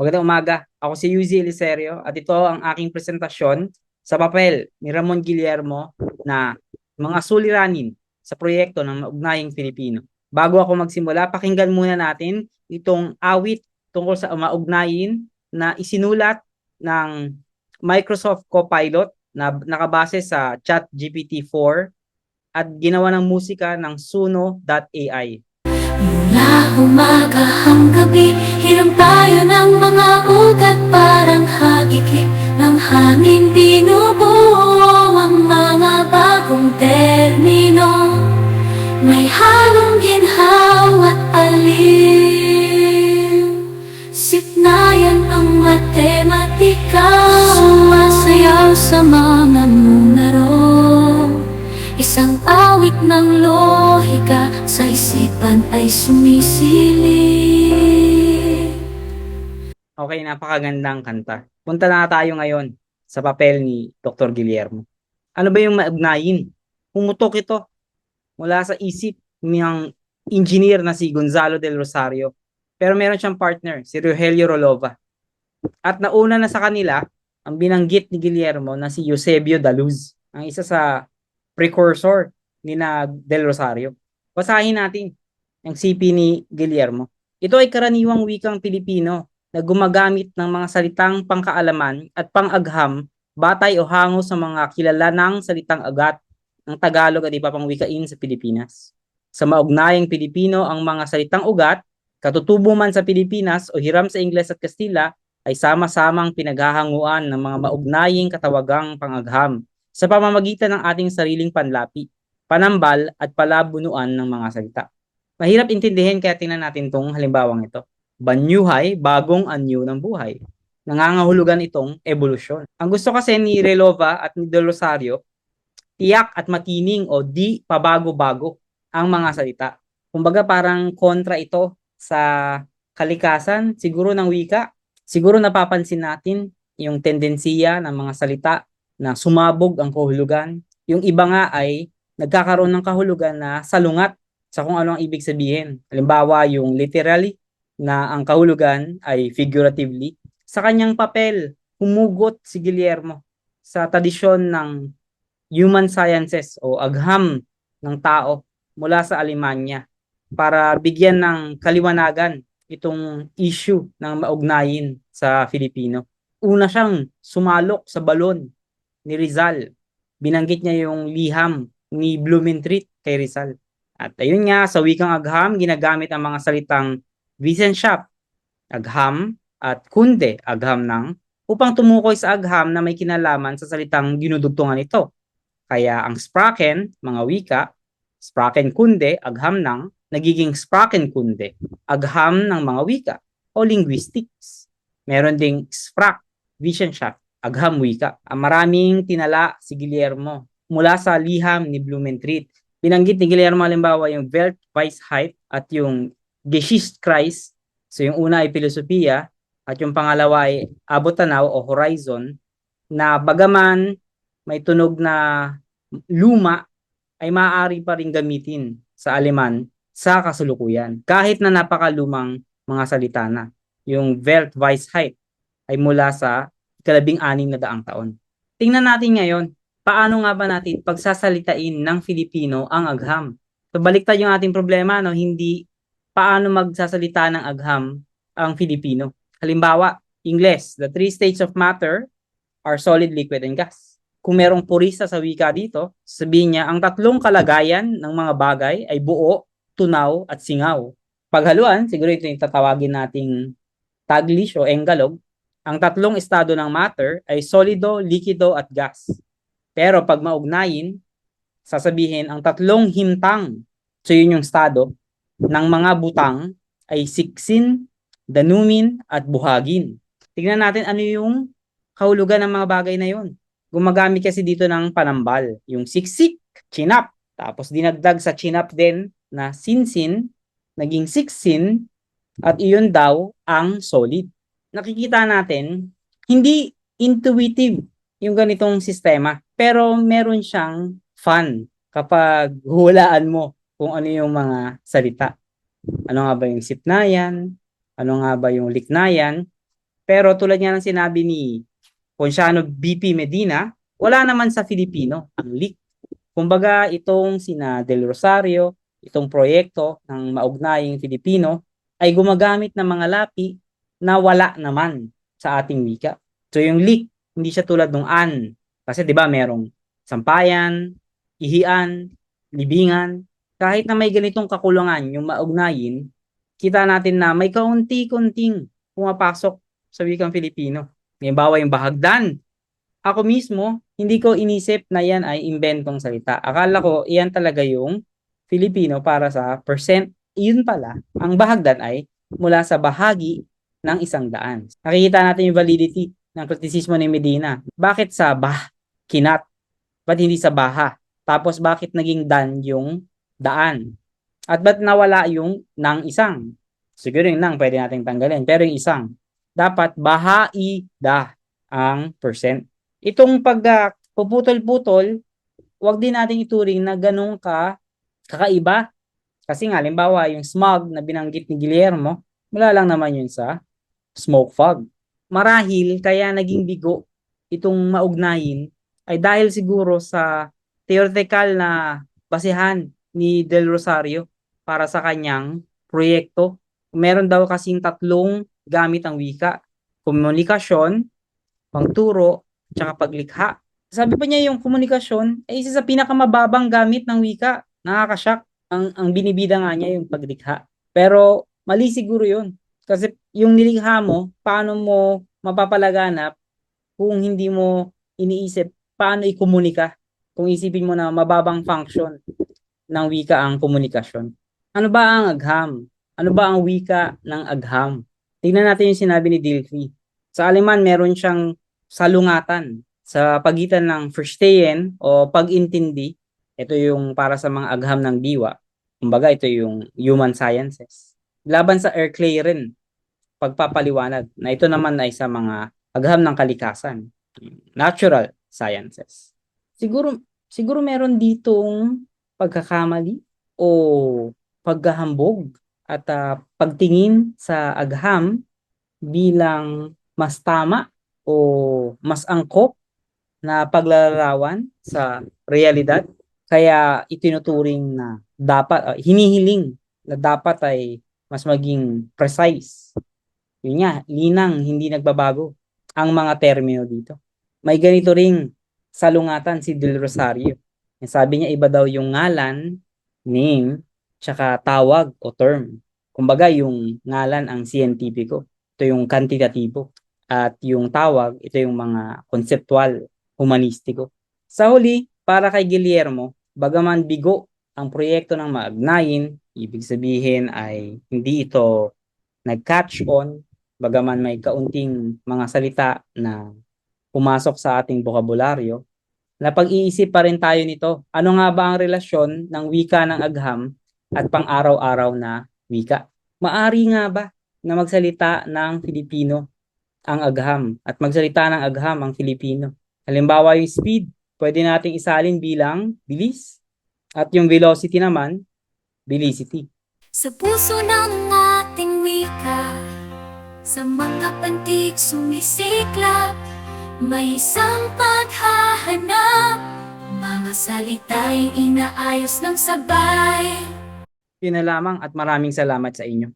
Magandang umaga. Ako si Yuzi Eliserio at ito ang aking presentasyon sa papel ni Ramon Guillermo na mga suliranin sa proyekto ng Maugnayang Pilipino. Bago ako magsimula, pakinggan muna natin itong awit tungkol sa maugnayin na isinulat ng Microsoft Copilot na nakabase sa ChatGPT-4 at ginawa ng musika ng Suno.ai. Umaga hanggang gabi Hiram tayo ng mga ugat Parang hagikik ng hangin Binubuo ang mga bagong termino. May halong ginhawa at alim Sipnayan ang matematika. Sumasayaw sa mga ay sumisili Okay, napakagandang kanta. Punta na tayo ngayon sa papel ni Dr. Guillermo. Ano ba yung maugnayin? Pumutok ito mula sa isip ng engineer na si Gonzalo del Rosario. Pero meron siyang partner, si Rogelio Rolova. At nauna na sa kanila, ang binanggit ni Guillermo na si Eusebio Daluz, ang isa sa precursor ni na del Rosario. Basahin natin ang CP ni Guillermo. Ito ay karaniwang wikang Pilipino na gumagamit ng mga salitang pangkaalaman at pangagham batay o hango sa mga kilalanang salitang agat ng Tagalog at iba pang wikain sa Pilipinas. Sa maugnayang Pilipino, ang mga salitang ugat, katutubo man sa Pilipinas o hiram sa Ingles at Kastila, ay sama-samang pinaghahanguan ng mga maugnaying katawagang pangagham sa pamamagitan ng ating sariling panlapi, panambal at palabunuan ng mga salita. Mahirap intindihin kaya tingnan natin tong halimbawang ito. Banyuhay, bagong anyo ng buhay. Nangangahulugan itong evolusyon. Ang gusto kasi ni Relova at ni Del Rosario, tiyak at matining o di pabago-bago ang mga salita. Kumbaga parang kontra ito sa kalikasan, siguro ng wika. Siguro napapansin natin yung tendensiya ng mga salita na sumabog ang kahulugan. Yung iba nga ay nagkakaroon ng kahulugan na salungat sa kung ano ang ibig sabihin. Halimbawa, yung literally na ang kahulugan ay figuratively. Sa kanyang papel, humugot si Guillermo sa tradisyon ng human sciences o agham ng tao mula sa Alemanya para bigyan ng kaliwanagan itong issue ng maugnayin sa Filipino. Una siyang sumalok sa balon ni Rizal. Binanggit niya yung liham ni Blumentritt kay Rizal. At ayun nga, sa wikang agham, ginagamit ang mga salitang Wissenschaft, agham, at kunde, agham ng, upang tumukoy sa agham na may kinalaman sa salitang dinudugtungan ito. Kaya ang Sprachen, mga wika, Sprachen kunde, agham ng, nagiging Sprachen kunde, agham ng mga wika, o linguistics. Meron ding Sprach, Wissenschaft, agham wika. Ang maraming tinala si Guillermo mula sa liham ni Blumentritt. Binanggit ni Guillermo halimbawa yung Weltweisheit at yung Geschichtskreis. So yung una ay filosofiya at yung pangalawa ay abot tanaw o horizon na bagaman may tunog na luma ay maaari pa rin gamitin sa Aleman sa kasulukuyan kahit na napakalumang mga salita na. Yung Weltweisheit ay mula sa ikalabing anim na daang taon. Tingnan natin ngayon, paano nga ba natin pagsasalitain ng Filipino ang agham? So baliktad yung ating problema, no? hindi paano magsasalita ng agham ang Filipino. Halimbawa, Ingles, the three states of matter are solid, liquid, and gas. Kung merong purista sa wika dito, sabihin niya, ang tatlong kalagayan ng mga bagay ay buo, tunaw, at singaw. Paghaluan, siguro ito yung tatawagin nating Taglish o Engalog, ang tatlong estado ng matter ay solido, likido, at gas. Pero pag maugnayin, sasabihin ang tatlong himtang, so yun yung estado, ng mga butang ay siksin, danumin, at buhagin. Tingnan natin ano yung kahulugan ng mga bagay na yon. Gumagamit kasi dito ng panambal. Yung siksik, chinap. Tapos dinagdag sa chinap din na sinsin, naging siksin, at iyon daw ang solid. Nakikita natin, hindi intuitive yung ganitong sistema. Pero meron siyang fun kapag hulaan mo kung ano yung mga salita. Ano nga ba yung sipnayan? Ano nga ba yung liknayan? Pero tulad nga ng sinabi ni Ponciano BP Medina, wala naman sa Filipino ang leak. Kumbaga, itong sina Del Rosario, itong proyekto ng maugnaying Filipino ay gumagamit ng mga lapi na wala naman sa ating wika. So yung leak, hindi siya tulad ng an. Kasi 'di ba merong sampayan, ihian, libingan, kahit na may ganitong kakulangan yung maugnayin, kita natin na may kaunti-kunting pumapasok sa wikang Filipino. Halimbawa yung bahagdan. Ako mismo, hindi ko inisip na yan ay inventong salita. Akala ko, iyan talaga yung Filipino para sa percent. Yun pala, ang bahagdan ay mula sa bahagi ng isang daan. Nakikita natin yung validity ng kritisismo ni Medina. Bakit sa bah, kinat? Ba't hindi sa baha? Tapos bakit naging dan yung daan? At ba't nawala yung nang isang? Siguro yung nang pwede nating tanggalin. Pero yung isang, dapat bahai da ang percent. Itong pag uh, puputol-putol, wag din natin ituring na ganun ka kakaiba. Kasi nga, limbawa, yung smog na binanggit ni Guillermo, wala lang naman yun sa smoke fog. Marahil, kaya naging bigo itong maugnayin ay dahil siguro sa theoretical na basehan ni Del Rosario para sa kanyang proyekto. Meron daw kasing tatlong gamit ang wika. Komunikasyon, pangturo, tsaka paglikha. Sabi pa niya yung komunikasyon ay isa sa pinakamababang gamit ng wika. Nakakashock. Ang, ang binibida nga niya yung paglikha. Pero mali siguro yun. Kasi yung nilikha mo, paano mo mapapalaganap kung hindi mo iniisip paano ikomunika. Kung isipin mo na mababang function ng wika ang komunikasyon. Ano ba ang agham? Ano ba ang wika ng agham? Tingnan natin yung sinabi ni Dilthey. Sa Aleman, meron siyang salungatan sa pagitan ng Verstehen o pag-intindi. Ito yung para sa mga agham ng diwa. Kumbaga, ito yung human sciences. Laban sa Erklären, pagpapaliwanag, na ito naman ay sa mga agham ng kalikasan. Natural sciences. Siguro, siguro meron ditong pagkakamali o paghahambog at uh, pagtingin sa agham bilang mas tama o mas angkop na paglalarawan sa realidad. Kaya itinuturing na dapat, uh, hinihiling na dapat ay mas maging precise. Yun nga, linang, hindi nagbabago ang mga termino dito. May ganito ring salungatan si Del Rosario. Sabi niya iba daw yung ngalan, name, tsaka tawag o term. Kumbaga yung ngalan ang siyentipiko. Ito yung kantitatibo. At yung tawag, ito yung mga konseptual, humanistiko. Sa huli, para kay Guillermo, bagaman bigo ang proyekto ng maagnayin, ibig sabihin ay hindi ito nag-catch on, bagaman may kaunting mga salita na pumasok sa ating bokabularyo, na pag-iisip pa rin tayo nito. Ano nga ba ang relasyon ng wika ng agham at pang-araw-araw na wika? Maari nga ba na magsalita ng Filipino ang agham at magsalita ng agham ang Filipino? Halimbawa yung speed, pwede nating isalin bilang bilis. At yung velocity naman, velocity. Sa puso ng ating wika Sa mga pantig sumisiklap May isang paghahanap Mga salita'y inaayos ng sabay Yun na lamang at maraming salamat sa inyo.